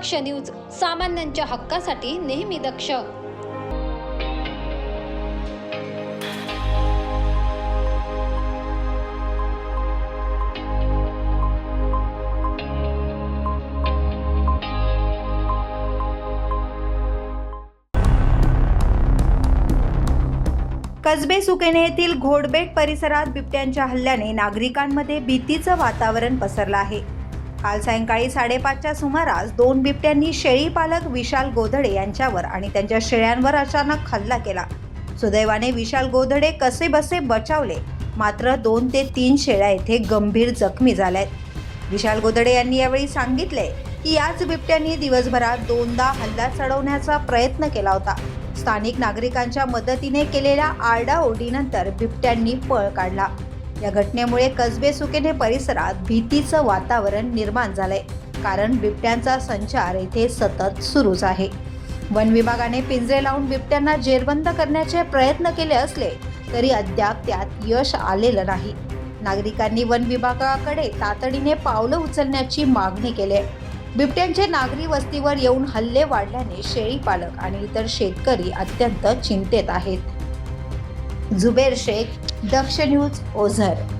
दक्ष news सामान्यांच्या हक्कासाठी नेहमी दक्ष. कसबे सुकेने येथील घोडबेट परिसरात बिबट्यांच्या हल्ल्याने नागरिकांमध्ये भीतीचं वातावरण पसरलं आहे. काल सायंकाळी साडेपाचच्या सुमारास दोन बिबट्यांनी शेळी पालक विशाल गोधडे यांच्यावर आणि त्यांच्या शेळ्यांवर अचानक हल्ला केला. सुदैवाने विशाल गोधडे कसे बसे बचावले. मात्र दोन ते तीन शेळ्या येथे गंभीर जखमी झाल्यात. विशाल गोधडे यांनी यावेळी सांगितले की याच बिबट्यांनी दिवसभरात दोनदा हल्ला चढवण्याचा प्रयत्न केला होता. स्थानिक नागरिकांच्या मदतीने केलेल्या आरडाओरडीनंतर बिबट्यांनी पळ काढला. या घटनेमुळे कसबे सुकेने परिसरात भीतीचं वातावरण निर्माण झालंय. कारण बिबट्यांचा संचार येथे सतत सुरूच आहे. वन विभागाने पिंजरे लावून बिबट्यांना जेरबंद करण्याचे प्रयत्न केले असले तरी अद्याप त्यात यश आलेलं नाही. नागरिकांनी वन विभागाकडे तातडीने पावलं उचलण्याची मागणी केली आहे. बिबट्यांचे नागरी वस्तीवर येऊन हल्ले वाढल्याने शेळी पालक आणि इतर शेतकरी अत्यंत चिंतेत आहेत. जुबेर शेख दक्ष न्यूज ओझर.